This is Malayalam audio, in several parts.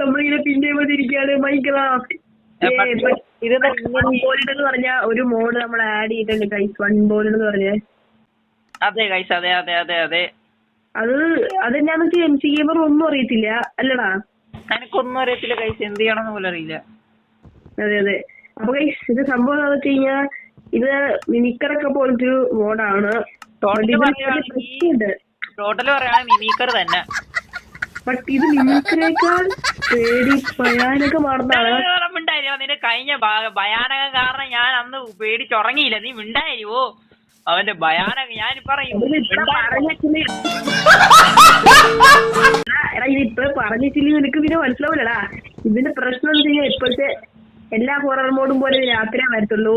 നമ്മളിങ്ങനെ പിന്നെ വന്നിരിക്കാണ് മൈക്രാഫ്റ്റ് ഇത് ബോൾഡ് എന്ന് പറഞ്ഞ ഒരു മോഡ് നമ്മൾ ആഡ് ചെയ്തിട്ടുണ്ട് ഗൈസ് വൺ ബോൾഡ് എന്ന് പറഞ്ഞ. അതെ ഗൈസ് അതെ അതെ അതെ അതെ. അത് അതെന്നാന്ന് വെച്ചാൽ എം സി ഗെയിമർ ഒന്നും അറിയത്തില്ല അല്ലടാ. എനിക്കൊന്നും അറിയത്തില്ല ഗൈസ് എന്ത് ചെയ്യണമെന്ന് പോലും അറിയില്ല. അതെ അതെ. അപ്പൊ ഗൈസ് ഇത് സംഭവം എന്താന്ന് വെച്ച് കഴിഞ്ഞാ ഇത് മിനിക്കറൊക്കെ പോലത്തെ ഒരു മോഡാണ് ടോട്ടൽ ടോട്ടൽ പറയുകയാണെങ്കിൽ മിമിക്കർ തന്നെ. ബട്ട് ഇത് പേടി നിന്റെ കഴിഞ്ഞ ഭ- ഭയാനകം കാരണം ഞാൻ അന്ന് പേടിച്ചുറങ്ങിയില്ല നീ മിണ്ടായിരുവോ അവന്റെ ഭയാനക ഞാൻ പറയും എടാ ഇത് ഇപ്പൊ പറഞ്ഞിട്ടില്ല നിനക്ക് പിന്നെ മനസ്സിലാവില്ലടാ. ഇതിന്റെ പ്രശ്നം എന്ന് വെച്ചാൽ ഇപ്പോഴത്തെ എല്ലാ ഹൊറർ മോഡും പോലെ രാത്രിയേ വരത്തുള്ളൂ.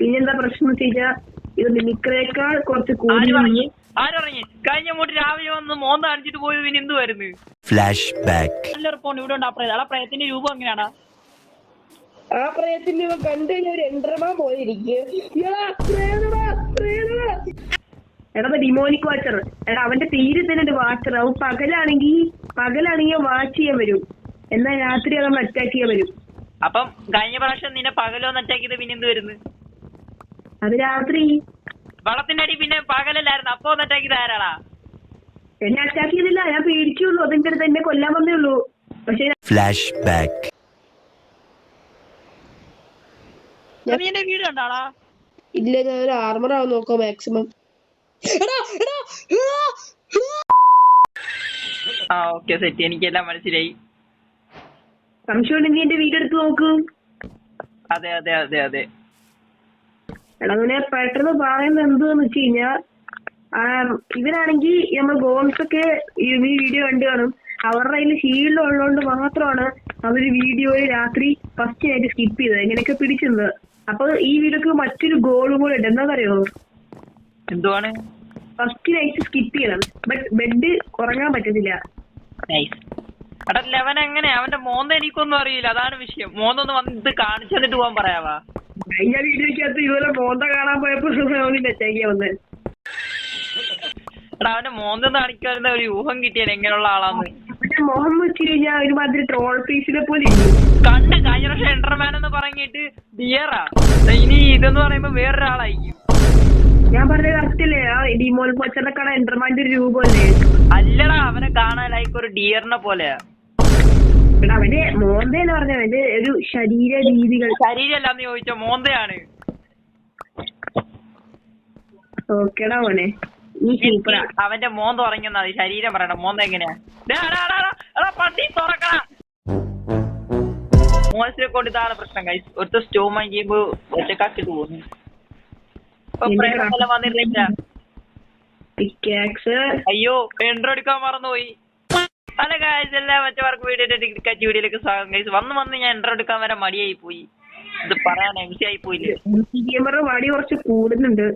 പിന്നെന്താ പ്രശ്നം എന്ന് വെച്ചാൽ ഇത് മിമിക്രേക്കാൾ കുറച്ച് ആര് കൂടി പറഞ്ഞു? പറഞ്ഞു കഴിഞ്ഞ മൂട്ട് രാവിലെ വന്ന് മോന്ത അടിച്ചിട്ട് പോയത് പിന്നെ എന്ത് വരുന്നു Flashback. നല്ല റിപ്പോണ്ട് ഇവിടെ ഉണ്ട്. ആ പ്രേതം ആ പ്രേതത്തിന്റെ രൂപം എങ്ങനെയാടാ? ആ പ്രയത്തിന്റെ കണ്ടു കഴിഞ്ഞാൽ ഒരു എൻഡ്രമാ പോയിരിക്കും. എടാ ഡിമോണിക് വാച്ചർ എടാ അവന്റെ പേര് തന്നെ വാച്ചർ അവൻ പകലാണെങ്കിൽ പകലാണെങ്കിൽ വാച്ച് ചെയ്യാൻ വരും. എന്നാൽ രാത്രി അവൻ അറ്റാക്ക് ചെയ്യാൻ വരും. അപ്പം കഴിഞ്ഞ പ്രാവശ്യം നിന്നെ പകലൊന്ന് അറ്റാക്ക് ചെയ്ത് പിന്നെ എന്ത് വരുന്നു അത് രാത്രി വളത്തിന്റെ അടി പിന്നെ പകലല്ലായിരുന്നു. അപ്പൊ ഒന്ന് അറ്റാക്ക് ചെയ്ത് ആരാടാ എന്നെ അറ്റാക്ക് ചെയ്തില്ല. ഞാൻ പേടിക്കുള്ളൂ. അതിന്റെ അടുത്ത് എന്നെ കൊല്ലാൻ വന്നേ ഉള്ളൂ. പക്ഷെ Flashback. നീ എന്റെ വീട് കണ്ടാടാ? ഇല്ല ഞാൻ ഒരു ആർമർ ആവാൻ നോക്കാം മാക്സിമം ആ ഓക്കെ സെറ്റ് എനിക്കെല്ലാം മനസ്സിലായി. സംശയം ഉണ്ടെങ്കിൽ എന്റെ വീട് എടുത്ത് നോക്കൂ. അതെ അതെ അതെ അതെ. എടാ അങ്ങനെ പെട്ടെന്ന് പറയുന്നത് എന്തെന്ന് വെച്ച് കഴിഞ്ഞാ ആ, ഇവരാണെങ്കിൽ നമ്മൾ ഗോൾസ് ഒക്കെ ഈ വീഡിയോ കണ്ടു കാണും. അവരുടെ കയ്യിൽ ഷീൽഡ് ഉള്ളതുകൊണ്ട് മാത്രമാണ് അവർ വീഡിയോയിൽ രാത്രി ഫസ്റ്റ് ആയിട്ട് സ്കിപ്പ് ചെയ്തത്. എങ്ങനെയൊക്കെ പിടിച്ചത് അപ്പൊ ഈ വീഡിയോക്ക് മറ്റൊരു ഗോൾ കൂടെ ഉണ്ട്. എന്താണെന്നറിയോ എന്തുവാണ്? ഫസ്റ്റ് നൈറ്റ് സ്കിപ്പ് ചെയ്യണം. ബട്ട് ബെഡ് ഉറങ്ങാൻ പറ്റത്തില്ല. എങ്ങനെ അവന്റെ മോന്ത എനിക്കൊന്നും അറിയില്ല. അതാണ് വിഷയം. മോന്തൊന്ന് വന്നിട്ട് കാണിച്ചു തന്നിട്ട് പോകാൻ പറയാവാ. കഴിഞ്ഞ വീഡിയോക്കകത്ത് ഇതുപോലെ മോന്ത കാണാൻ പോയപ്പോ നെറ്റാക്കിയാ വന്നേ. എടാ അവന്റെ മോന്ത കാണിക്കാറുന്ന ഒരു ഊഹം കിട്ടിയാൽ എങ്ങനെയുള്ള ആളാന്ന്. പക്ഷെ മോഹം വെച്ച് കഴിഞ്ഞാൽ ഒരുമാതിരി ട്രോൾ പീസിനെ പോലെ കണ്ട് കഴിഞ്ഞ പ്രാവശ്യം എൻഡർമാൻ എന്ന് പറഞ്ഞിട്ട് ഡിയറാ ഇനി ഇതെന്ന് പറയുമ്പോ വേറൊരാളായിരിക്കും. ഞാൻ പറഞ്ഞത് കറക്റ്റ് അല്ലേ ആ ഡിമോൾ കാണാൻ എന്റർമാന്റെ ഒരു രൂപമല്ലേ അല്ലടാ അവനെ കാണാൻ ലൈക്ക് ഒരു ഡിയറിനെ പോലെയാ. എടാ അവന്റെ മോന്തേന്ന് പറഞ്ഞ അവന്റെ ഒരു ശരീര രീതികൾ ശരീരമല്ലാന്ന് ചോദിച്ച മോന്തയാണ്. ഓക്കേടാ മോനെ. നീ സൂപ്പറാ അവന്റെ മോന്ത ഉറങ്ങുന്ന ശരീരം പറയണം. മോന്ത എങ്ങനെയാ? ദേ, എടാ, എടാ, എടാ, എടാ, പട്ടി തുറക്കണ മോശത്തെ കൊണ്ട് ഇതാണ് പ്രശ്നം കൈ ഒരു സ്റ്റോ ചെയ്യുമ്പോ ഒറ്റക്കാക്കിട്ട് പോകുന്നു. ഇപ്പൊ പ്രേതമെല്ലാം വന്നിട്ടില്ല. പിക്കാക്സ് അയ്യോ എൻട്രോ എടുക്കാൻ മറന്നുപോയി. പല ഗായ്സ് എല്ലാം മറ്റവർക്ക് വീഡിയോ ടിക്കറ്റ് വീഡിയോയിലേക്ക് സ്വാഗതം. കഴിച്ചു വന്ന് വന്ന് ഞാൻ എന്റർ എടുക്കാൻ വരെ മടിയായി പോയി. ഇത് പറയാൻ എം സി ആയി പോയില്ലേ? മടി കുറച്ച് കൂടുന്നുണ്ട്.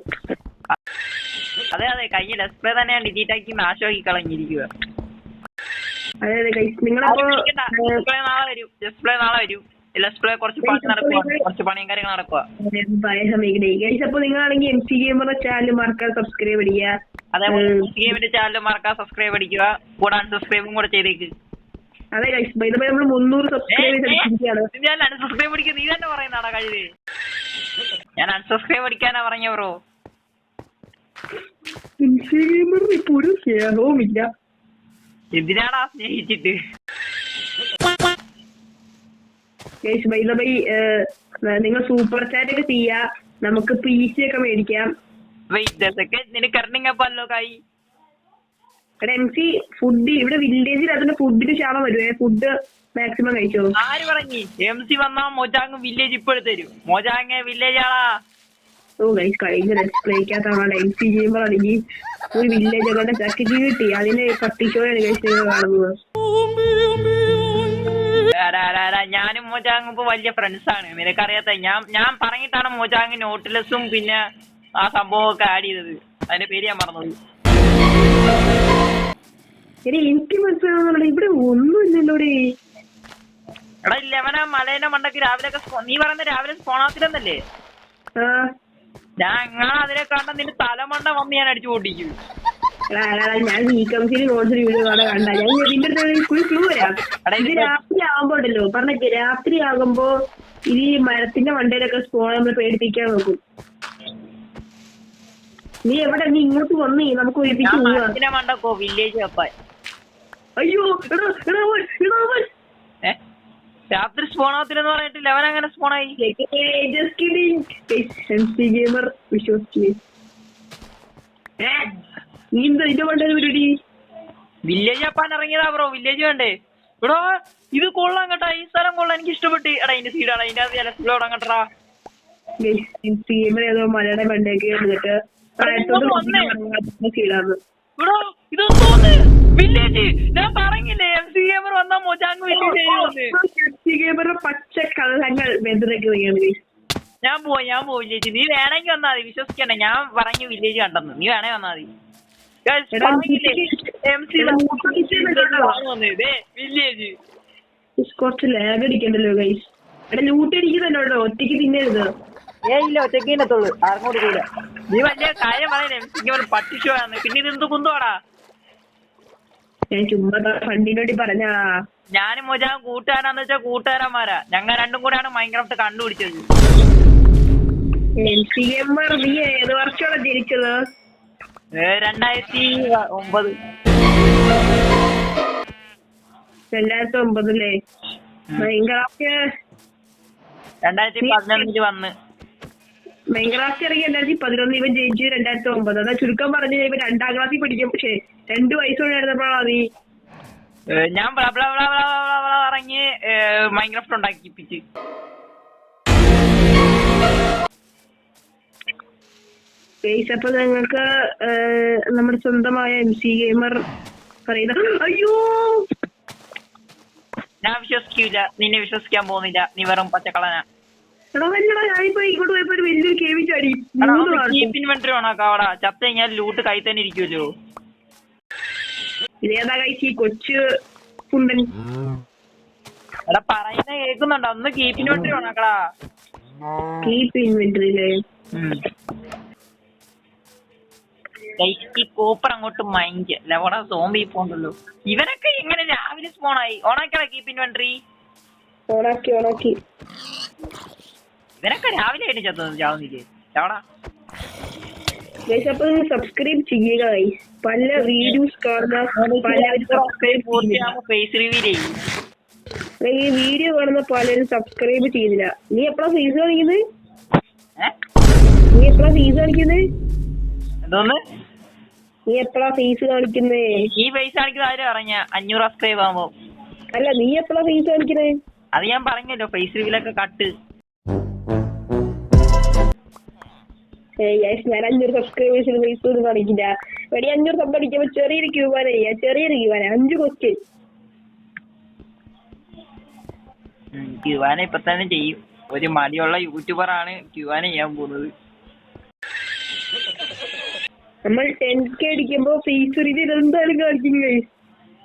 അതെ അതെ കയ്യിൽ ഡിസ്പ്ലേ തന്നെ ഡിജിറ്റ് ആക്കി നാശമാക്കി കളഞ്ഞിരിക്കുക ഡിസ്പ്ലേ നാളെ വരും. ഡിസ്പ്ലേ നാളെ വരും. ഡിസ്പ്ലേ കുറച്ച് പണി നടക്കുക കുറച്ച് പണിയും കാര്യങ്ങൾ നടക്കുക അതെ അപ്പൊ നിങ്ങളാണെങ്കിൽ എം സി ഗെയിമറുടെ ചാനൽ മറക്കാൻ സബ്സ്ക്രൈബ് അതേപോലെ. ഗെയിമിന്റെ ചാനൽ മറക്കാൻ സബ്സ്ക്രൈബ് അടിക്കുക. കൂടെ അൺസബ്സ്ക്രൈബും കൂടെ ചെയ്തേക്ക്. അതെ ഗൈസ് ബൈ നമ്മൾ മുന്നൂറ് സബ്സ്ക്രൈബ് ഞാൻ അൺസബ്സ്ക്രൈബ് അടിക്കുക നീ തന്നെ പറയുന്നതാടാ കഴിവ് ഞാൻ അൺസബ്സ്ക്രൈബ് അടിക്കാനാ പറഞ്ഞ ബ്രോ. എം സി ഗെയിമറിന് ഇപ്പൊ ഒരു എന്തിനാടാ സ്നേഹിച്ചിട്ട്? ബൈ നിങ്ങൾ സൂപ്പർ ചാറ്റ് ഒക്കെ ചെയ്യാ. നമുക്ക് പി സി ഒക്കെ മേടിക്കാം. വെയിറ്റ് സെക്കൻഡ് നിനക്ക് അപ്പല്ലോ കൈ എടാ എം സി ഫുഡ് ഇവിടെ വില്ലേജിൽ അതിന്റെ ഫുഡിന് ക്ഷാമം വരുവേ ഫുഡ് മാക്സിമം കഴിച്ചോ? ആര് പറഞ്ഞു? എം സി വന്നാ മോജാങ് വില്ലേജ് ഇപ്പോഴും തരും. മൊജാങ് വില്ലേജ് ആളാ. ഓ ഗൈസ് കഴിഞ്ഞ ഡിസ്പ്ലേക്കകത്താണ് എം സി ചെയ്യുമ്പോഴാണെങ്കിൽ ഒരു വില്ലേജ് ഒക്കെ ചക്കി കിട്ടി. അതിന് പട്ടിക്കോ ഗൈസ് നിങ്ങൾ കാണുന്നത്. ഞാനും മോജാങ്ങും ഇപ്പൊ വലിയ ഫ്രണ്ട്സ് ആണ്. നിനക്കറിയാത്ത ഞാൻ ഞാൻ പറഞ്ഞിട്ടാണ് മോജാങ് നോട്ടിലസും പിന്നെ ആ സംഭവം ഒക്കെ ആഡ് ചെയ്തത്. അതിന്റെ പേര് ഞാൻ മറന്നുപോയി. എടി എനിക്ക് മനസ്സിലാവുന്നുണ്ട് ഇവിടെ ഒന്നുമില്ലല്ലോടെ. എടാ ലെവന മലേന്റെ മണ്ടക്ക് രാവിലെ നീ പറയുന്ന രാവിലെ സ്പോണാത്തിലെന്നല്ലേ ഞാൻ എങ്ങനെ അതിനെ കണ്ട നിന്റെ തലമണ്ട വന്ന് ഞാൻ അടിച്ചു പൊട്ടിക്കും. ഞാൻ ഈ കംസിൽ നോട്ട്സ് വീഡിയോ അവിടെ കണ്ട. ഞാൻ ഇതിന്റെ അടുത്ത് ഫുൾ ക്ലൂ വരാം. ഇത് രാത്രി ആകുമ്പോ ഉണ്ടല്ലോ പറഞ്ഞ രാത്രി ആകുമ്പോ ഇത് ഈ മരത്തിന്റെ മണ്ടയിലൊക്കെ സ്പോൺ നമ്മൾ പേടിപ്പിക്കാൻ നോക്കും. നീ എവിടെ നീ ഇങ്ങോട്ട് വന്നേ നമുക്ക് ഒരുമിച്ച് മണ്ടക്കോ വില്ലേജ് വെപ്പാൻ അയ്യോ എടാ എടാ എടാ രാത്രി സ്പോണാകത്തില്ലെന്ന് പറഞ്ഞിട്ടില്ല? അവൻ അങ്ങനെ സ്പോണായി gamer വിശ്വസിച്ചു നീ എന്താ ഇതിന്റെ മണ്ടയിൽ പരിപാടി? വില്ലേജ് ആപ്പാൻ ഇറങ്ങിയതാ ബ്രോ വില്ലേജ് വേണ്ടേ എടാ ഇത് കൊള്ളാം കേട്ടാ. ഈ സ്ഥലം കൊള്ളാം. എനിക്ക് ഇഷ്ടപ്പെട്ട്. എടാ ഇതിന്റെ സീഡാണ് അതിന്റെ അത് ജലസ്ലോ ഇടാൻ കേട്ടാ ഏതോ മലയുടെ വന്നിട്ട് ഇതൊന്നും വില്ലേജ് ഞാൻ പറഞ്ഞില്ലേ എം സി വന്നാ മൊജാങ് വില്ലേജ് ഗെയിമറുടെ പച്ച കള്ളങ്ങൾ ഞാൻ പോവാ ഞാൻ പോവും വില്ലേജ് നീ വേണമെങ്കിൽ വന്നാ മതി. വിശ്വസിക്കണ്ട. ഞാൻ പറഞ്ഞു വില്ലേജ് കണ്ടെന്ന്. നീ വേണേ വന്നാ മതി. കുറച്ച് ലാഗ് അടിക്കണ്ടല്ലോ ഗൈസ് എടാ ലൂട്ട് അടിക്കുന്നുണ്ടോ ഒറ്റയ്ക്ക് തിന്നരുത് ഏ ഇല്ല ഒറ്റയ്ക്ക് തിന്നത്തുള്ളൂ ആർക്കും കൊടുക്കൂല. നീ വലിയ കാര്യം പറയണേ എം സിക്ക് ഒരു പട്ടിഷോ ആണ്. പിന്നെ ഇത് എന്ത് കുന്തോടാ? ഞാൻ ചുമ്മാ ഫണ്ടിന് വേണ്ടി പറഞ്ഞാ. ഞാനും മോജാ കൂട്ടുകാരാന്ന് വെച്ചാ കൂട്ടുകാരന്മാരാ. ഞങ്ങൾ രണ്ടും കൂടെയാണ് മൈൻക്രാഫ്റ്റ് കണ്ടുപിടിച്ചത്. എം സി ഗെയിമർ നീ ഏത് വർഷമാണ് ജനിച്ചത്? രണ്ടായിരത്തി ഒമ്പത്. രണ്ടായിരത്തി ഒമ്പതല്ലേ? മൈൻക്രാഫ്റ്റ് രണ്ടായിരത്തി പതിനൊന്നിൽ വന്ന്. മൈൻക്രാഫ്റ്റ് ഇറങ്ങി രണ്ടായിരത്തി പതിനൊന്ന് ഇവൻ ജയിച്ചു രണ്ടായിരത്തി ഒമ്പത്. അതാ ചുരുക്കം പറഞ്ഞു ഇവൻ രണ്ടാം ക്ലാസ്സിൽ പഠിക്കും. പക്ഷേ രണ്ടു വയസ്സുണ്ടായിരുന്നപ്പോഴാണ് നീ. ഞാൻ ഇറങ്ങി മൈൻക്രാഫ്റ്റ് ഉണ്ടാക്കിപ്പിച്ച്. അപ്പൊ നിങ്ങൾക്ക് ഏഹ്, നമ്മുടെ സ്വന്തമായ എം സി ഗെയിമർ പറയുന്ന. അയ്യോ! ഞാൻ വിശ്വസിക്കൂല. നിന്നെ വിശ്വസിക്കാൻ പോകുന്നില്ല. നീ വെറും പച്ചക്കളനാ എടാ വല്ലടാ ഞാനിപ്പോ ഇങ്ങോട്ട് പോയപ്പോ ഒരു വലിയൊരു കേവി ചാടി. മൂന്ന് ആൾക്കാര്. കീപ്പ് ഇൻവെന്ററി ഓണാക്കാം അവിടെ ചത്ത കഴിഞ്ഞാൽ ലൂട്ട് കൈ തന്നെ ഇരിക്കുമല്ലോ ഇതേതാ കഴിച്ച് ഈ കൊച്ചു കുണ്ടൻ? എടാ പറയുന്ന കേൾക്കുന്നുണ്ടോ? ഒന്ന് കീപ്പ് ഇൻവെന്ററി ഓണാക്കടാ കീപ്പ് ഇൻവെന്ററിയിലെ ഈ കോപ്പർ അങ്ങോട്ട് മൈൻഡ് ലവട സോംബി പോണ്ടല്ലോ ഇവനൊക്കെ ഇങ്ങനെ രാവിലെ സ്പോണായി ഓണാക്കിയാ കീപ്പ് ഇൻവെന്ററി ഓണാക്കി ഓണാക്കി. ഇവനൊക്കെ രാവിലെ ആയിട്ട് ചത്തത് ചാവുന്നില്ലേ? ചാവടാ. ഗൈസ് അപ്പൊ നിങ്ങൾ സബ്സ്ക്രൈബ് ചെയ്യുക ഗൈസ് പല വീഡിയോസ് പലരും സബ്സ്ക്രൈബ് ഫേസ് ചെയ്യും. ഈ വീഡിയോ കാണുന്ന പലരും സബ്സ്ക്രൈബ് ചെയ്തില്ല നീ എപ്പോഴാ ഫീസ് കാണിക്കുന്നത് നീ എപ്പോഴാ ഫീസ് കാണിക്കുന്നത് എന്തോന്ന്? നീ എപ്പോഴാ ഫീസ് കാണിക്കുന്നേ? ഈ പൈസ കാണിക്കുന്ന ആരും പറഞ്ഞ അഞ്ഞൂറ് സബ്സ്ക്രൈബ് ആവുമ്പോ. അല്ല നീ എപ്പോഴാ ഫീസ് കാണിക്കുന്നേ? അത് ഞാൻ പറഞ്ഞല്ലോ ഫേസ് റിവീലൊക്കെ കട്ട്. ഞാൻ അഞ്ഞൂറ് സബ്സ്ക്രൈബേഴ്സിന് ഫീസ് ഒന്നും കാണിക്കില്ല. എടി അഞ്ഞൂറ് സബ് അടിക്കുമ്പോ ചെറിയൊരു ക്യൂബാന ചെയ്യാ. ചെറിയൊരു ക്യൂബാന അഞ്ച് ക്വസ്റ്റ്യൻ ക്യുവാന ഇപ്പൊ തന്നെ ചെയ്യും. ഒരു മടിയുള്ള യൂട്യൂബർ ആണ് ക്യുവാന ചെയ്യാൻ പോകുന്നത്. നമ്മൾ ടെൻ കെ അടിക്കുമ്പോ ഫീസ് റീതിൽ എന്തായാലും കാണിക്കും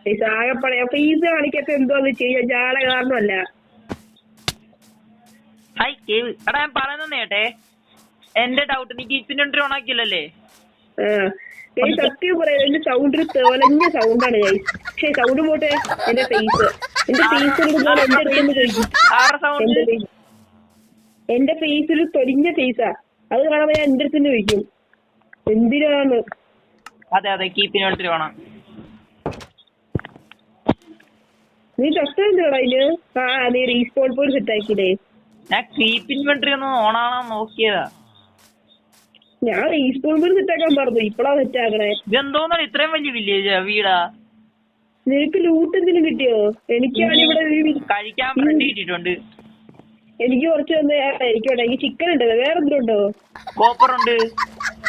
ഫീസ് ആകെ പറയാ ഫീസ് കാണിക്കാത്ത എന്തോന്ന് ചെയ്യാ ജാള കാരണമല്ല. ഹായ് കേവ് എടാ ഞാൻ പറയുന്നത് കേട്ടെ. എന്റെ ഡൗട്ട് നീ കീപ്പിന്റെ ഓൺ ആക്കിയില്ലല്ലേ? സത്യം പറയാം എന്റെ സൗണ്ട് ഒരു തെവലഞ്ഞ സൗണ്ടാണ് ഞാൻ പക്ഷെ സൗണ്ട് പോട്ടെ എന്റെ ഫേസ് എന്റെ ഫേസ് എന്റെ അടുത്തൊന്ന് കഴിക്കും എന്റെ. എന്റെ ഫേസിൽ തൊലിഞ്ഞ ഫേസാ അത് കാണുമ്പോ ഞാൻ എന്റെ അടുത്ത് ചോദിക്കും. എന്തിനാണ്? അതെ അതെ കീപ്പിന് ഓണം നീ ടെസ്റ്റ് എന്തിനാടാ അതിന് ആ നീ റീസ്പോൺ പോയി സെറ്റ് ആക്കിയില്ലേ? ഞാൻ കീപ്പ് ഇൻവെന്ററി ഒന്ന് ഓണാണോ നോക്കിയതാ. ഞാൻ റീസ്പോൺ പോയി സെറ്റ് ആക്കാൻ പറഞ്ഞു ഇപ്പഴാ സെറ്റ് ആക്കണേ. ഇതെന്തോന്നാണ് ഇത്രയും വലിയ വില്ലേജ് വീടാ? നിനക്ക് ലൂട്ട് എന്തിനും കിട്ടിയോ? എനിക്കാണ് ഇവിടെ കഴിക്കാൻ ബ്രെഡ് കിട്ടിയിട്ടുണ്ട്. എനിക്ക് കുറച്ച് തന്നെ. എനിക്ക് ചിക്കൻ ഉണ്ട്. വേറെ എന്തെങ്കിലും ഉണ്ടോ? കോപ്പർ ഉണ്ട്.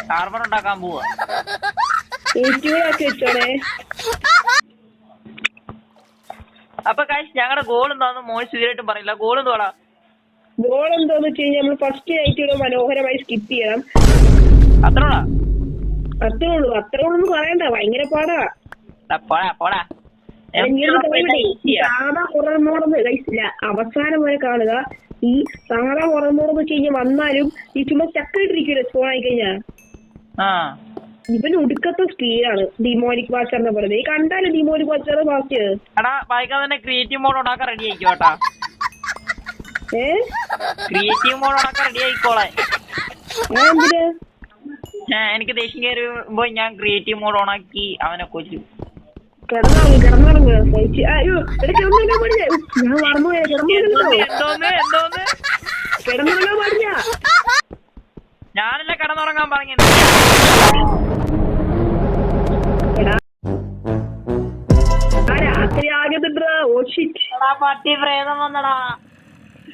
കാർബൺ ഉണ്ടാക്കാൻ പോവാ. അപ്പൊ കാശ് ഞങ്ങളുടെ ഗോൾ എന്താന്ന് മോൻ സ്ഥിരമായിട്ടും പറയില്ല ഗോൾ എന്തോടാ ഗോൾ എന്താന്ന് വെച്ച് കഴിഞ്ഞാൽ നമ്മൾ ഫസ്റ്റ് നൈറ്റ് ഇവിടെ മനോഹരമായി സ്കിപ്പ് ചെയ്യണം. അത്രയോടാ അത്രേ ഉള്ളൂ അത്രേ ഉള്ളൂ പറയണ്ട ഭയങ്കര പാടാ. സാധാ ഹൊറർ മോഡെന്ന് കഴിച്ചില്ല അവസാനം വരെ കാണുക. ഈ സാധാ ഹൊറർ മോഡെന്ന് വെച്ച് കഴിഞ്ഞാൽ വന്നാലും ഈ ചുമ്മാ ചക്ക ഫോൺ സ്പോൺ ആയി കഴിഞ്ഞാ. ആ ഇവൻ ഒടുക്കത്തെ സ്പീഡാണ് ഡിമോനിക് വാച്ചറിനെ പോലെ. നീ കണ്ടാലേ ഡിമോനിക് വാച്ചർ ഫാസ്റ്റ് എടാ വായിക്കാൻ തന്നെ ക്രിയേറ്റീവ് മോഡ് ഉണ്ടാക്കാൻ റെഡി ആയിക്കോട്ടാ. ഏ? ക്രിയേറ്റീവ് മോഡ് ഉണ്ടാക്കാൻ റെഡി ആയിക്കോളെ. എന്തിന്? എനിക്ക് ദേഷ്യം കയറുമ്പോ ഞാൻ ക്രിയേറ്റീവ് മോഡ് ഓണാക്കി അവനെ കൊച്ചു കിടന്നുറങ്ങ് കിടന്നുറങ്ങ്. കഴിച്ച് അയ്യോ കിടന്നുറങ്ങാൻ പാടില്ല. ഞാൻ മറന്നുപോയ. എന്തോന്ന് കിടന്നുറങ്ങോ എന്തോന്ന് എന്തോന്ന്? കിടന്നുറങ്ങാൻ പാടില്ല. ഞാനല്ല കടന്നുറങ്ങാൻ പറഞ്ഞത് എടാ ആ രാത്രി ആകെത്തിട്ട് ഓ ഷിറ്റ് എടാ പട്ടി പ്രേതം വന്നടാ.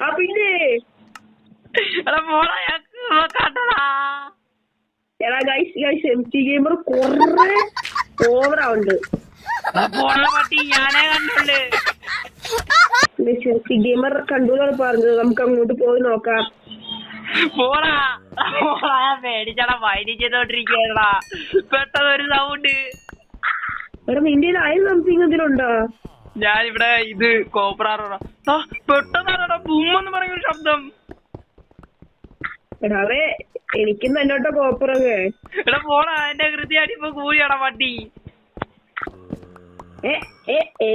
ആ പിന്നെ? എടാ പോടാ ഞാൻ കണ്ടടാ എടാ guys guys M T gamer കൊറേ ഓവറാവുണ്ട് എടാ പോടാ പട്ടി ഞാനേ കണ്ടുള്ളു. എം ടി ഗെയിമർ കണ്ടു പറഞ്ഞത്. നമുക്ക് അങ്ങോട്ട് പോയി നോക്കാം. പോടാ. പേടിച്ചടാ വൈദ്യം ചെയ്തോണ്ടിരിക്കടാ പെട്ടെന്ന് ഒരു സൗണ്ട് എടാ നിന്റെ ആയ സംതിങ് എന്തിനുണ്ടോ ഞാനിവിടെ ഇത് കോപ്പറാറുണ്ടെന്ന് ആ പെട്ടെന്നാണോടാ ബുമ്മെന്ന് പറയുന്ന ശബ്ദം. എടാ അവേ എനിക്കും തന്നോട്ടോ കോപ്പറൊക്കെ എടാ പോടാ എന്റെ ഹൃദയം ഇപ്പൊ കൂടിയാടാ ഏ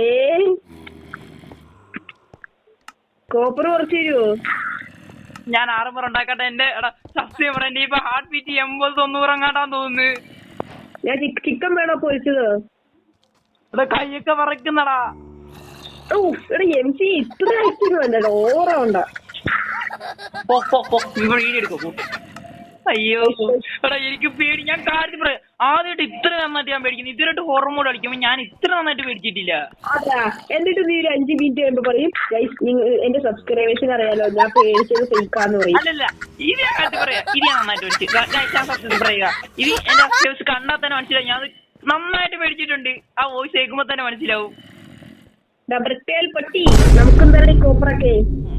കോപ്പർ കുറച്ച് തരുവോ? ഞാൻ ആറുമുറ ഉണ്ടാക്കട്ടെ എന്റെ എടാ സത്യം പറ എന്റെ ഇപ്പൊ ഹാർട്ട് ബീറ്റ് എൺപത് തൊണ്ണൂറ് അങ്ങാട്ടാന്ന് തോന്നുന്നു. ഞാൻ ചിക്കൻ വേണോ പൊരിച്ചത്? എടാ കൈയൊക്കെ വിറക്കുന്നടാ എം സി ഇത്ര വീഡിയോ എടുക്കോ പോ. അയ്യോ എടാ എനിക്ക് പേടി ഞാൻ കാര്യം പറയാം. ആദ്യമായിട്ട് ഇത്ര നന്നായിട്ട് ഞാൻ പേടിക്കുന്നു. ഇതുവരെയായിട്ട് ഹോർമോൺ അടിക്കുമ്പോൾ ഞാൻ ഇത്ര നന്നായിട്ട് പേടിച്ചിട്ടില്ല. അതാ. എന്നിട്ട് നീ ഒരു അഞ്ച് മിനിറ്റ് കഴിയുമ്പോ പറയും ഗൈസ് നിങ്ങൾ എന്റെ സബ്സ്ക്രൈബേഴ്സിന് അറിയാലോ ഞാൻ പേടിച്ചത് ഫേക്കാന്ന് പറയും. അല്ലല്ല. ഇത് ഞാൻ കാര്യം പറയാം. ഇത് ഞാൻ നന്നായിട്ട് പേടിച്ചു. ഞാൻ സത്യം പറയുക. ഇത് എന്റെ സബ്സ്ക്രൈബേഴ്സ് കണ്ടാൽ തന്നെ മനസ്സിലാവും. ഞാൻ നന്നായിട്ട് പേടിച്ചിട്ടുണ്ട്. ആ വോയിസ് കേൾക്കുമ്പോ തന്നെ മനസ്സിലാവും. ബ്രിട്ടേൽ പട്ടി. നമുക്കും തന്നെ കോപ്പറൊക്കെ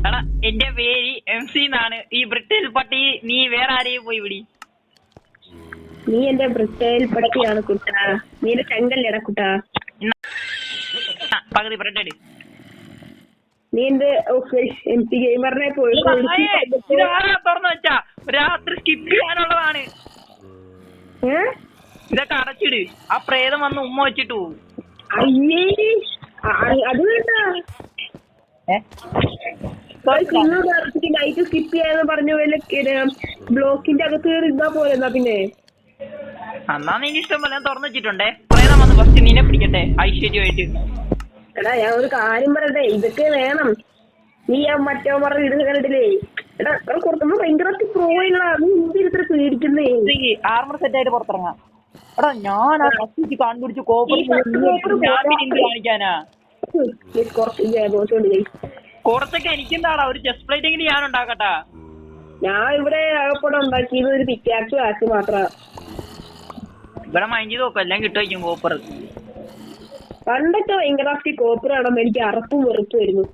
എടാ എന്റെ പേര് എം സി എന്നാണ്. ഈ ബ്രിട്ടേൽ പട്ടി നീ വേറെ ആരെയും പോയി വിടി നീ എന്റെ ബ്രിട്ടേൽ പടക്കിയാണ് കുട്ടാ. നീ എന്റെ ചെങ്കല്ലേടാ കുട്ടാ. പകുതി ബ്രെഡ് നീ എന്റെ എം പി ഗെയിമറിനെ പോയി തുറന്നു വെച്ചാ. രാത്രി സ്കിപ്പ് ചെയ്യാനുള്ളതാണ്? ഇതൊക്കെ അടച്ചിട്. ആ പ്രേതം വന്ന് ഉമ്മ വെച്ചിട്ടു അയ്യേ അത് വേണ്ട. നൈറ്റ് സ്കിപ്പ് ചെയ്യാന്ന് പറഞ്ഞു ബ്ലോക്കിന്റെ അകത്ത് കയറി ഇതാ പോലെ എന്നാ പിന്നെ? എന്നാ നിന്റെ ഇഷ്ടം പോലെ തുറന്നു വെച്ചിട്ടുണ്ടേ? പ്രേതം വന്ന് ഫസ്റ്റ് നിന്നെ പിടിക്കട്ടെ ഐശ്വര്യമായിട്ട്. എടാ ഞാൻ ഒരു കാര്യം പറയട്ടെ ഇതൊക്കെ വേണം. നീ ആ മറ്റോ പറഞ്ഞ ഇത് കണ്ടിട്ടില്ലേ? എടാ കുറച്ചുമ്പോ ഭയങ്കര പ്രോയില്ല നീ എന്തിനാ ഇത്ര പേടിക്കുന്നേ? ആർമർ സെറ്റ് ആയിട്ട് പുറത്തിറങ്ങാം. എടാ ഞാൻ ആ ഫസ്റ്റ് കണ്ടുപിടിച്ച് കോപ്പർ ഈ പത്ത് ഞാൻ പിന്നെ എന്ത് കാണിക്കാനാ. ഉം, നീ കുറച്ച് ജാബോസോണ്ട് പോയി. കുറച്ചൊക്കെ എനിക്കെന്താടാ ഒരു ചെസ്റ്റ് പ്ലേറ്റ് എങ്കിലും ഞാൻ ഉണ്ടാക്കട്ടാ. ഞാൻ ഇവിടെ ആകപ്പെടെ ഉണ്ടാക്കിയത് ഒരു പിക്കാക്സ് ആക്കി മാത്ര. ഇവിടെ മൈൻഡ് നോക്കും എല്ലാം കിട്ടുമായിരിക്കും കോപ്പർ പണ്ടൊക്കെ ഭയങ്കര കോപ്പർ കാണുമ്പോ എനിക്ക് അറപ്പും വെറുപ്പും വരുന്നു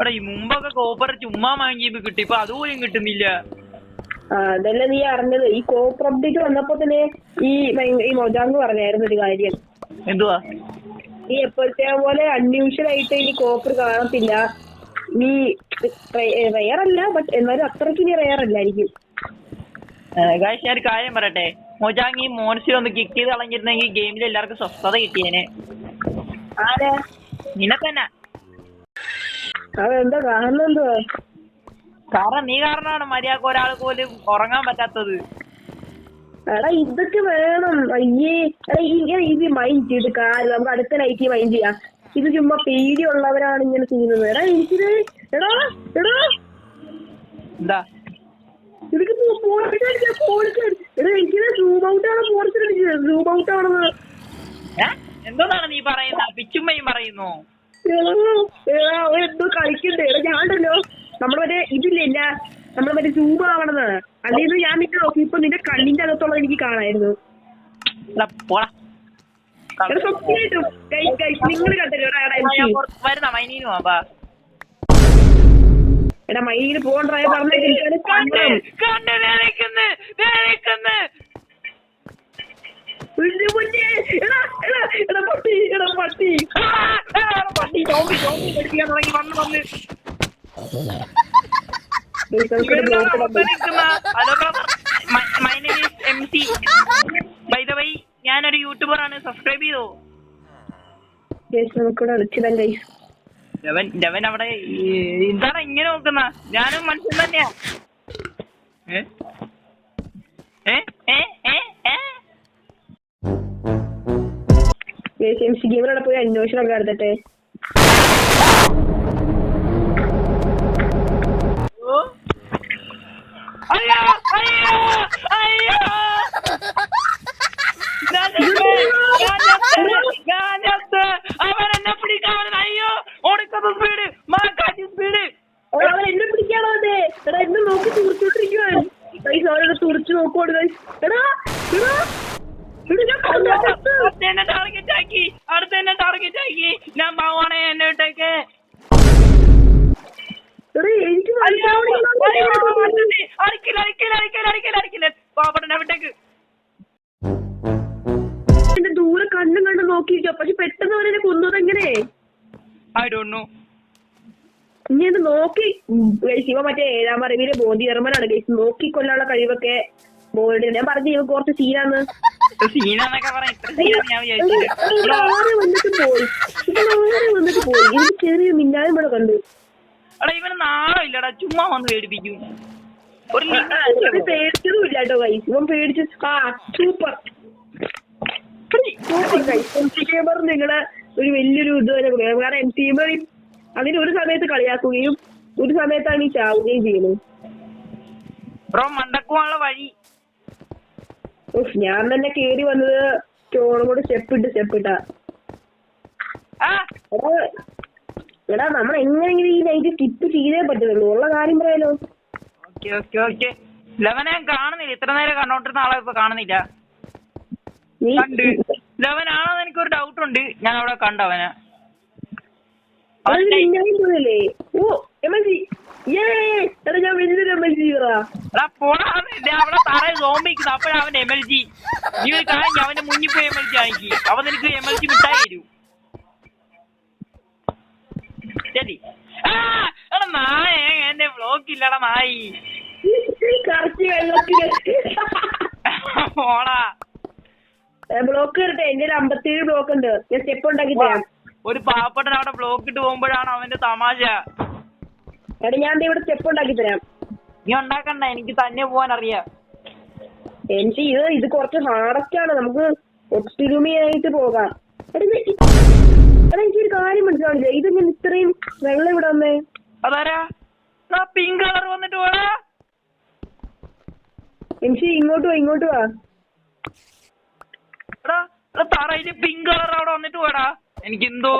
എടാ ഈ മുമ്പൊക്കെ കോപ്പർ ചുമ്മാ മൈൻഡ് കിട്ടി കിട്ടും ഇപ്പൊ അതുപോലും കിട്ടുന്നില്ല. അതല്ല നീ അറിഞ്ഞത്? ഈ കോപ്പർ അപ്ഡേറ്റ് വന്നപ്പോ തന്നെ ഈ ഭയങ്ക- ഈ മൊജാങ്ക് പറഞ്ഞായിരുന്നു ഒരു കാര്യം. എന്തുവാ? നീ എപ്പോഴത്തെ പോലെ അൺയൂഷ്വൽ ആയിട്ട് ഇനി കോപ്പർ കാണത്തില്ല. നീ റെയർ അല്ല ബട്ട് എന്നാലും അത്രയ്ക്ക് നീ റെയർ അല്ലായിരിക്കും ഗായ്സ് ഞാൻ ഒരു കാര്യം പറയട്ടെ? മൊജാങ് ഈ മോൻസിൽ ഒന്ന് കിക്ക് ചെയ്ത് കളഞ്ഞിരുന്നെങ്കിൽ ഗെയിമിൽ എല്ലാവർക്കും സ്വസ്ഥത കിട്ടിയേനെ. ആരാ? നിന്നെ തന്നെ അതെന്താ കാരണം നീ കാരണമാണ് മര്യാദയ്ക്ക് ഒരാൾ പോലും ഉറങ്ങാൻ പറ്റാത്തത്? എടാ ഇതൊക്കെ വേണം. അയ്യേ എടാ ഇങ്ങനെ ഇത് മൈൻഡ് ചെയ്ത് കാര്യം നമുക്ക് അടുത്ത നൈറ്റ് മൈൻഡ് ചെയ്യാം. ഇത് ചുമ്മാ പേടിയുള്ളവരാണ് ഇങ്ങനെ ചെയ്യുന്നത്. എടാ എനിക്കിത് എടാ എടാ. എന്താ? എനിക്ക് പോളിച്ച് അടിക്കാം പോളിച്ച് എടാ എനിക്കിത് സൂം ഔട്ട് ആണ് അടിച്ചത് സൂം ഔട്ട് ആണെന്ന്. എന്തോന്നാണ് നീ പറയുന്നത്? പിച്ചുമ്മയും പറയുന്നു. എന്തോ കളിക്കണ്ടേ. എടാ ഞാനുണ്ടല്ലോ നമ്മുടെ മറ്റേ ഇതില്ല നമ്മുടെ മറ്റേ സൂം ആവണത്. അല്ലെങ്കിൽ ഞാൻ നിന്നെ നോക്കി. ഇപ്പൊ നിന്റെ കണ്ണിന്റെ അകത്തുള്ളത് എനിക്ക് കാണായിരുന്നു. സത്യമായിട്ടും. നിങ്ങൾ കണ്ടല്ലോ? വരുന്ന മൈനീനു വാ എടാ മയിൽ പോണ്ടായ പട്ടി. എടാ ഞാനൊരു യൂട്യൂബർ ആണ് സബ്സ്ക്രൈബ് ചെയ്തോ നമുക്കിവിടെ കളിച്ചിടാൻ കഴിയും രവൻ രവൻ അവിടെ ഈ- എന്താണ് ഇങ്ങനെ നോക്കുന്ന. ഞാനും മനുഷ്യൻ തന്നെയാ. ഗെയിമിലവിടെ പോയി അന്വേഷണം ഒക്കെ നടത്തട്ടെ. അയ്യോ അയ്യോ അയ്യോ! ചത്ത്. പിടിക്കാൻ അയ്യോ ഓടിക്കുന്ന സ്പീഡ് മാക്കാറ്റി സ്പീഡ് അവൻ എന്നെ പിടിക്കാണോ അതെ എടാ എന്നെ നോക്കി തുറച്ചോണ്ടിരിക്കുവാൻ ഗൈസ് അവനോട് തുറച്ചു നോക്കുവാണ് ഗൈസ് എടാ എടാ. ടാർഗറ്റ് ആക്കി. അടുത്ത എന്നെ ടാർഗറ്റ് ആക്കി. ഞാൻ പാവാണേ എന്നെ വിട്ടേക്ക്. എനിക്ക്. അടിക്കില്ല അടിക്കില്ല അടിക്കില്ല അടിക്കില്ല അടിക്കില്ല പാവപ്പെട്ട വിട്ടേക്ക്. എന്റെ ദൂരെ കണ്ണും കണ്ടും നോക്കിയിരിക്കുക പക്ഷെ പെട്ടെന്ന് അവനെ കൊന്നത് എങ്ങനെ ഐ ഡോണ്ട് നോ ഇനി അത് നോക്കി ഇവ മറ്റേ ഏഴാം അറിവിലെ ബോധി ധർമ്മനാണ് ഗൈസ് നോക്കി കൊല്ലാനുള്ള കഴിവൊക്കെ ബോർഡ് ഞാൻ പറഞ്ഞു ഇവ കുറച്ച് സീനാന്ന്. സീനാന്നൊക്കെ ഇത്ര സീനാന്ന് ഞാൻ വിചാരിച്ചില്ല. വന്നിട്ട് പോയി. വന്നിട്ട് പോയി. എനിക്ക് ചെറിയ മിന്നായം ഇവിടെ കണ്ടു. എടാ ഇവന് നാളെ ചുമ്മാ വന്ന് പേടിപ്പിക്കും. ഒരു link ഇത് പേടിച്ചതും ഇല്ല. കേട്ടോ ഗൈസ് ഇവൻ പേടിച്ച് ആ സൂപ്പർ. സൂപ്പർ നിങ്ങളെ ഒരു വലിയൊരു ഇത് തന്നെ കൊടുക്കുക കാരണം എം അതിന് ഒരു സമയത്ത് കളിയാക്കുകയും ഒരു സമയത്താണ് ഈ ചാവുകയും ചെയ്യുന്നത്. ബ്രോ വഴി? ഞാൻ തന്നെ കേറി വന്നത് സ്റ്റോണും കൂടെ സ്റ്റെപ്പ് ഇട്ട് സ്റ്റെപ്പ് ഇട്ടാ. എടാ എടാ നമ്മൾ എങ്ങനെയെങ്കിലും ഈ നൈറ്റ് സ്കിപ്പ് ചെയ്തേ പറ്റുള്ളൂ ഉള്ള കാര്യം പറയാലോ. Okay okay okay. ലവനെ കാണുന്നില്ല. ഇത്ര നേരം കണ്ടോണ്ടിരുന്ന ആളെ ഇപ്പൊ കാണുന്നില്ല. നീ കണ്ട് ലെവൻ ആണെന്ന് എനിക്കൊരു ഡൗട്ട് ഉണ്ട് ഞാൻ അവിടെ കണ്ടവനെ അവിടെ തറ സോംബിക്കുന്നു അപ്പോഴാ അവൻ എം എൽ ജി നീ ഒരു കാര്യം അവന്റെ മുന്നിൽ പോയി എം എൽ ജി ആക്കി അവൻ നിനക്ക് എം എൽ ജി മിഠായി തരൂ. ശരി. എടാ നായ എന്റെ ബ്ലോക്ക് ഇല്ലടാ നായി. കറക്റ്റ് പോടാ. ബ്ലോക്ക് കയറട്ടെ എന്റെ അമ്പത്തിയേഴ് ബ്ലോക്ക് ഉണ്ട്. ഞാൻ സ്റ്റെപ്പ് ഉണ്ടാക്കി തരാം ഒരു പാവപ്പെട്ടൻ അവിടെ ബ്ലോക്ക് ഇട്ട് പോകുമ്പോഴാണ് അവന്റെ തമാശ. എടാ ഞാൻ ദേ ഇവിടെ സ്റ്റെപ്പ് ഉണ്ടാക്കി തരാം. നീ ഉണ്ടാക്കണ്ട എനിക്ക് തന്നെ പോവാൻ അറിയാം. എനിക്ക് ഇത് ഇത് കുറച്ച് ഹാർഡസ്റ്റ് ആണ്. നമുക്ക് ഒത്തിരുമയായിട്ട് പോകാം. എടാ ഇത് ഇ- എടാ എനിക്കൊരു കാര്യം മനസ്സിലാവില്ല ഇത് ഞാൻ ഇത്രയും വെള്ളം ഇവിടെ വന്നേ. അതാരാ? പിങ്ക് കളർ വന്നിട്ട് പോടാ. എനിക്ക് ഇങ്ങോട്ട് വാ ഇങ്ങോട്ട് വാ. എടാ താറ തറയിൽ പിങ്ക് കളർ അവിടെ വന്നിട്ട് പോടാ എനിക്ക് എന്തോ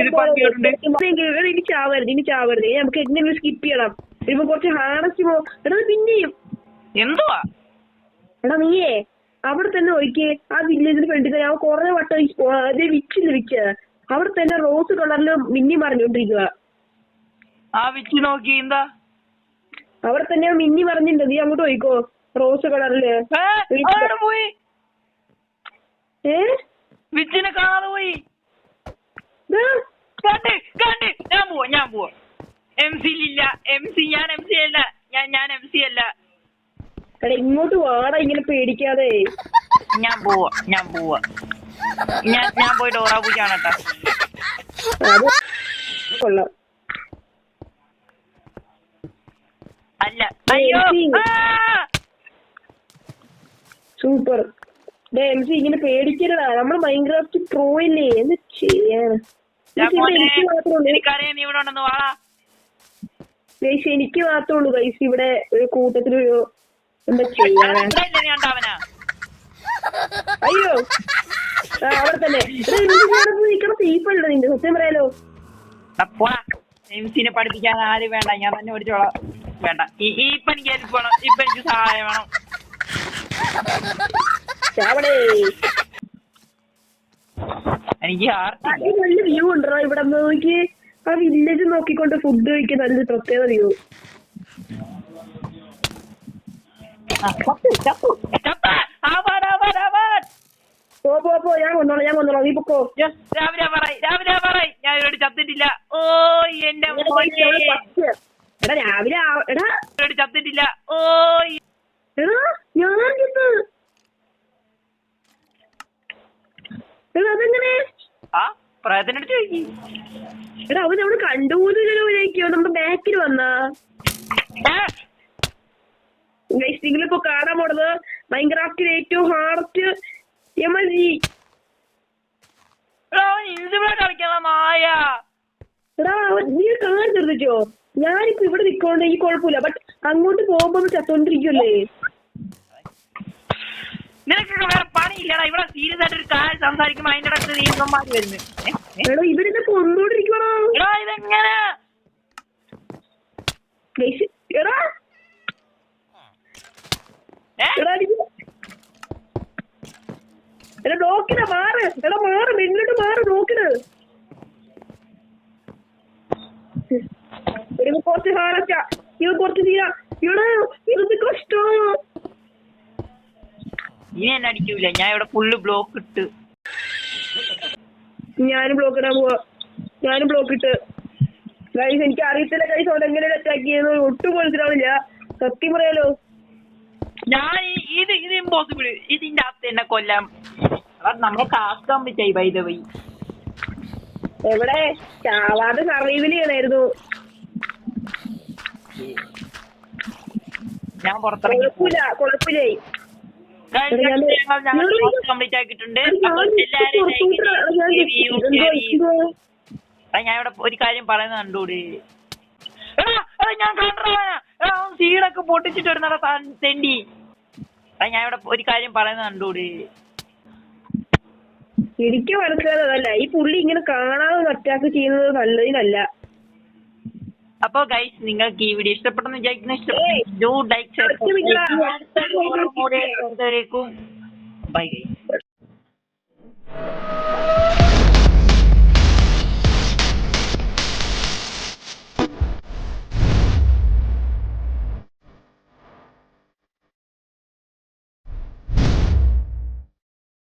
ഇത് പറ്റിയിട്ടുണ്ട്. എടാ, ഇനി ചാവരുത് ഇനി ചാവരുത്. നമുക്ക് എങ്ങനെ സ്കിപ്പ് ചെയ്യണം. ഇപ്പൊ കുറച്ച് ഹാർഡസ്റ്റ് പോ എടാ പിന്നെയും എന്തുവാ? എടാ നീയേ അവിടെ തന്നെ ഒഴിക്കേ ആ വില്ലേജിന് ഫ്രണ്ടിൽ തന്നെ അവൻ കുറെ വട്ടം അതേ വിച്ചില്ല വിച്ച് അവിടെ തന്നെ റോസ് കളറിൽ മിന്നി മറിഞ്ഞോണ്ടിരിക്കുക ആ വിച്ച് നോക്കി എന്താ? അവിടെ തന്നെ മിന്നി മറിഞ്ഞിട്ടുണ്ട്. നീ അങ്ങോട്ട് ഒഴിക്കോ റോസ് കളറിൽ പോയി. വിച്ചിനെ കാണാതെ പോയി. കണ്ട് കണ്ട്. ഞാൻ പോവാ ഞാൻ പോവാ. എം സിയിലില്ല എം സി ഞാൻ എം സി അല്ല. ഞാൻ ഞാൻ എം സി അല്ല. ഇങ്ങോട്ട് വാടാ ഇങ്ങനെ പേടിക്കാതെ. ഞാൻ പോവാ ഞാൻ പോവാ. ഞാൻ ഞാൻ പോയി ഡോറാ പൂജ കേട്ടാ കൊള്ളാം. അല്ല. അയ്യോ. സി. സൂപ്പർ. ഡേ എം സി ഇങ്ങനെ പേടിക്കരുതാ. നമ്മൾ മൈൻക്രാഫ്റ്റ് പ്രോ ഇല്ലേ എന്ത് ചെയ്യാൻ എനിക്ക് മാത്രമേ ഉള്ളൂ. ഗൈസ് ഇവിടെ ഒരു കൂട്ടത്തിലൊരു എന്താ കണ്ടവനാ അയ്യോ. അവിടെ തന്നെ. നിൽക്കണം സേഫല്ല നിന്റെ? സത്യം പറയാലോ. എംസിനെ പഠിപ്പിക്കാൻ ആര് വേണ്ട. ഞാൻ തന്നെ പഠിച്ചോളാം. വേണ്ട. ഈ ഇപ്പൊ എനിക്ക് ഹെൽപ്പ് വേണം. ഇപ്പൊ എനിക്ക് സഹായം വേണം. ചാവടേ എനിക്ക് നല്ല വ്യൂ ഉണ്ടോ ഇവിടെ നോക്കി? ആ വില്ലേജ് നോക്കിക്കൊണ്ട് ഫുഡ് കഴിക്കാൻ നല്ല പ്രത്യേക വ്യൂ പോ പോ പോ ഞാൻ കൊന്നോളാം ഞാൻ കൊന്നോളാം നീ പൊക്കോ. രാവിലെ പറയ് രാവിലെ പറയ്. ഞാൻ ഇവിടെ ചത്തിട്ടില്ല. ഓ എന്റെ മോനെ. എടാ രാവിലെ എടാ. ഇവിടെ ചത്തിട്ടില്ല. ഓ എടാ ഞാൻ ചെത്ത് എടാ അതെങ്ങനെ? ആ പ്രയത്തിനടുത്ത് ചോദിക്കി എടാ അവൻ അവിടെ കണ്ടുപോലിരിക്കോ നമ്മുടെ ബാക്കിൽ വന്നാ. നിങ്ങളിപ്പോ കാണാൻ പോണത് മൈൻക്രാഫ്റ്റിൽ ഏറ്റവും ഹാർട്ട് എം എൽ ജി ഇൻസിബിളെ മായ. എടാ അവൻ നീ കാണാൻ തീർന്നിട്ടോ ഞാനിപ്പോ ഇവിടെ നിക്കോണ്ട് ഈ കുഴപ്പമില്ല. ബട്ട് അങ്ങോട്ട് പോകുമ്പോ ചത്തോണ്ടിരിക്കുമല്ലേ നിനക്കൊക്കെ വേറെ പണിയില്ലടാ. ഇവിടെ സീരിയസ് ആയിട്ട് ഒരു കാര്യം സംസാരിക്കുമ്പോ അതിന്റെ ഇടയ്ക്ക് നീന്തന്മാര് വരുന്നു? എടാ ഇവരിന്നെ കൊന്നോണ്ടിരിക്കണോ എടാ ഇതെങ്ങനെ? എടാ? എടാ നോക്കിന മാറ്. എടാ മാറ് മുന്നോട്ട് മാറ് നോക്കിന് ഇവ കുറച്ച് ഹാറച്ച ഇവ കുറച്ച് തീരാ. ഇവിടെ ഇവർക്ക് കഷ്ടമാണ് ഇനി എന്നെ അടിക്കൂല. ഞാൻ ഇവിടെ ഫുള്ള് ബ്ലോക്ക് ഇട്ട്. ഞാനും ബ്ലോക്ക് ഇടാൻ പോവാ. ഞാനും ബ്ലോക്ക് ഇട്ട്. ഗൈസ് എനിക്ക് അറിയത്തില്ല ഗൈസ് അവൻ എങ്ങനെ അറ്റാക്ക് ചെയ്യുന്നത്. ഒട്ടും മനസ്സിലാവില്ല സത്യം പറയാലോ. ഞാൻ ഈ- ഇത് ഇത് ഇമ്പോസിബിൾ ഇതിന്റെ അകത്ത് എന്നെ കൊല്ലാം. എടാ നമ്മളെ കാക്കാൻ പറ്റായി ബൈ ദ വൈ എവിടെ? ചാവാതെ സർവൈവൽ ചെയ്യണായിരുന്നു ഞാൻ പുറത്തിറങ്ങി. കുഴപ്പമില്ല കുഴപ്പമില്ലേ. ഞങ്ങൾ ടാസ്ക് കംപ്ലീറ്റ് ആക്കിയിട്ടുണ്ട്. ഞാൻ ഇവിടെ ഒരു കാര്യം പറയുന്നത് കണ്ടൂടെ ഞാൻ കണ്ടവനാ സീഡൊക്കെ പൊട്ടിച്ചിട്ട് വരുന്നടാ താൻ തെണ്ടി ഞാൻ ഇവിടെ ഒരു കാര്യം പറയുന്നത് കണ്ടൂടെ എനിക്ക് മനസ്സിലായതല്ല ഈ പുള്ളി ഇങ്ങനെ കാണാതെ അറ്റാക്ക് ചെയ്യുന്നത് നല്ലതിനല്ല. അപ്പൊ ഗൈസ് നിങ്ങൾക്ക് ഈ വീഡിയോ ഇഷ്ടപ്പെട്ടെന്ന് വിചാരിക്കുന്ന. ഇഷ്ടപ്പെട്ടു ലൈക്ക് അടുത്ത ബൈ ഗൈസ്